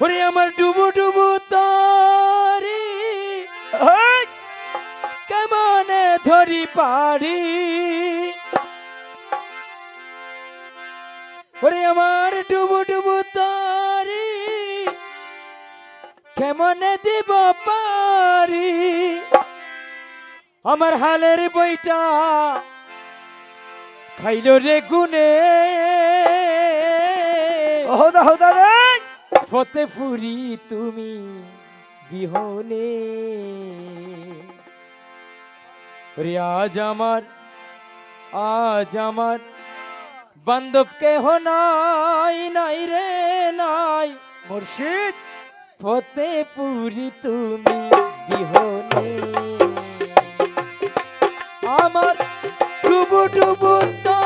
ওরে আমার ডুবু ডুবু তরি। কেমনে ধরি পারি? ওরে আমার ডুবু ডুবু তরি। কেমনে দিব পারি? আমার হালের বইটা খাইল রে গুনে। রে ফতেপুরি তুমি বিহনে। আজ আমার আজ আমার বান্ধব কেহ নাই নাই রে নাই। মুর্শিদ। ফতেপুরি তুমি বিহনে। আমার ডুবু ডুবু তরি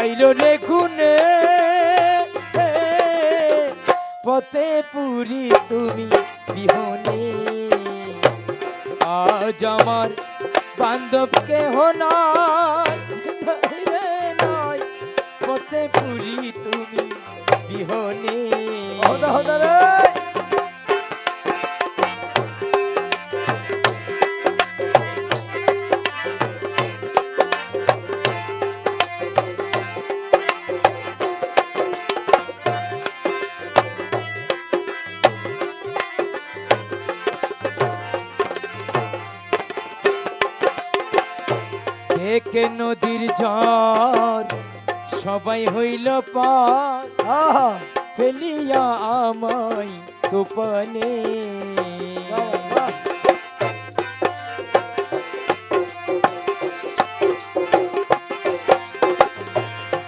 খাইল রে গুনে পথে পুরি তুমি বিহনে। আজ আমার বান্ধব কেহ নয় পথে পুরি তুমি বিহনে। হদা হদা দেখে নদীর জল সবাই হইল পার আহা। ফেলিয়া আমায় তোপনে।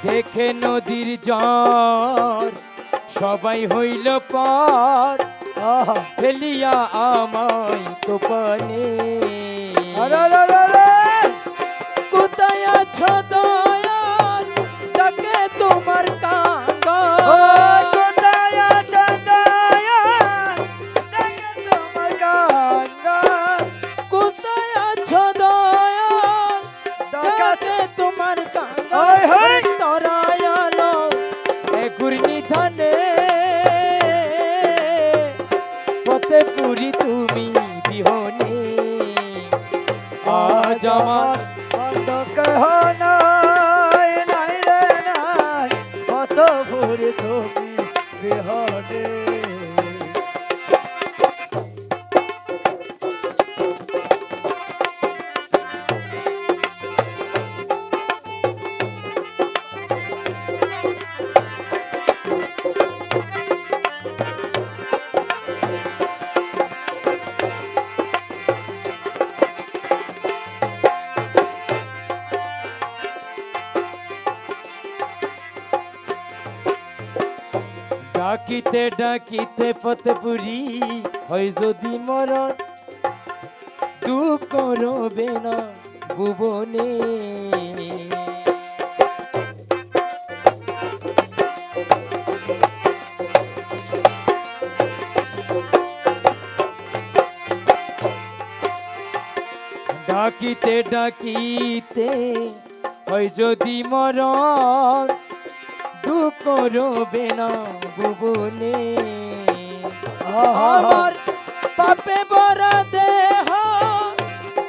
দেখে নদীর জল সবাই হইল পার আহা। ফেলিয়া আমায় তোপনে। আছো দয়াল তোমার কাঙ্গাল কোথায় আছে দয়াল দেখে তোমার কাঙ্গাল কোথায় আছো দয়াল ডাকাত তোমার ওই তরায়ালো এ ধানে পথে পুরি তুমি বিহনে। আজ আমার ডাকিতে ডাকিতে ফতেপুরি, হয় যদি মরণ দুঃখ করবে না ভুবনে। ডাকিতে ডাকিতে হয় যদি মরণ দুঃখ রবে না ভুবনে আমার পাপে বড় দেহ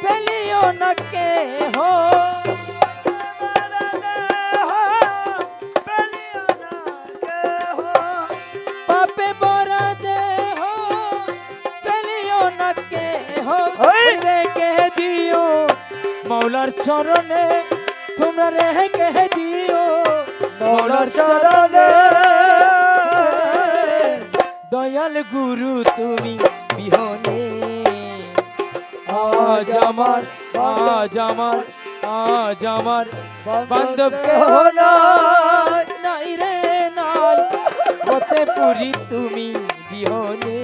পেলিও না কেহ। কেহ! রেখে দিও মৌলার চরণে তোমরা রেখে দিও। মৌলার চরণে দয়াল গুরু তুমি বিহনে। আজ আমার আজ আমার আজ আমার বান্ধব কেহ নাই রে নাই। পথে পুরি তুমি বিহনে।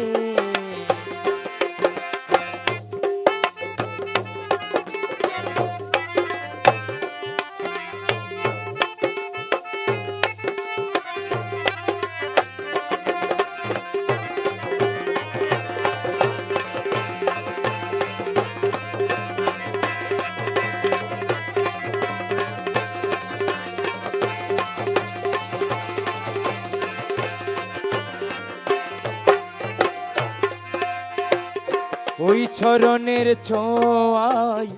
ওই চরণের ছোঁয়ায়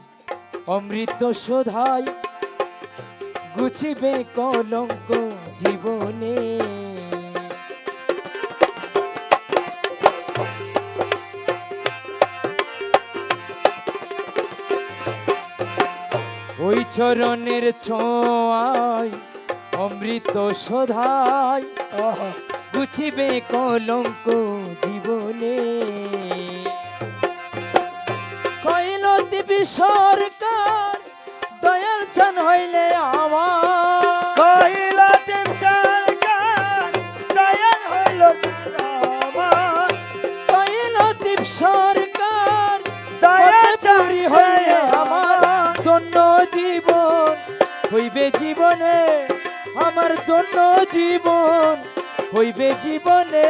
অমৃত শোধায় গুছিবে কলঙ্ক জীবনে। ওই চরণের ছোঁয়ায় অমৃত শোধায় আহা, গুছিবে কলঙ্ক জীবনে। সরকার দয়াল চান হইলে আমার কইলা দেব সরকার, দয়াল হইল আমার। সরকার দয়াল পুরি হইলে আমার। ধন্য জীবন হইবে জীবনে আমার ধন্য জীবন হইবে জীবনে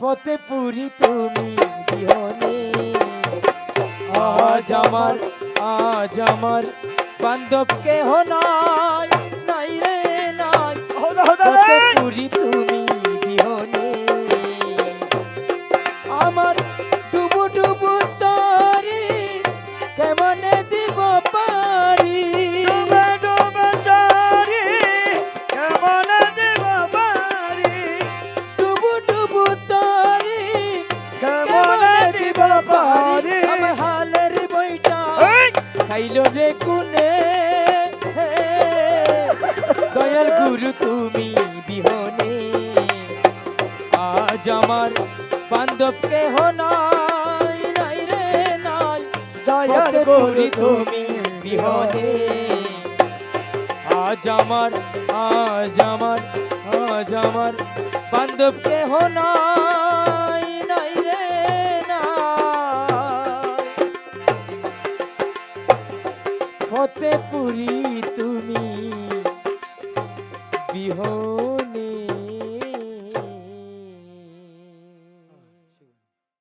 পথে পুরি তুমি বিহনে আজ আমার আজ আমার বান্ধব কেহ নাই নাই রে নাই। পুরি তুমি বিহনে আমার খাইল রে কুনে? দয়াল গুরু তুমি বিহনে। আজ আমার বান্ধব কেহ নাই নাই রে নাই। দয়াল গুরু তুমি তুমি বিহনে। আজ আমার আজ আমার আজ আমার বান্ধব কেহ নাই।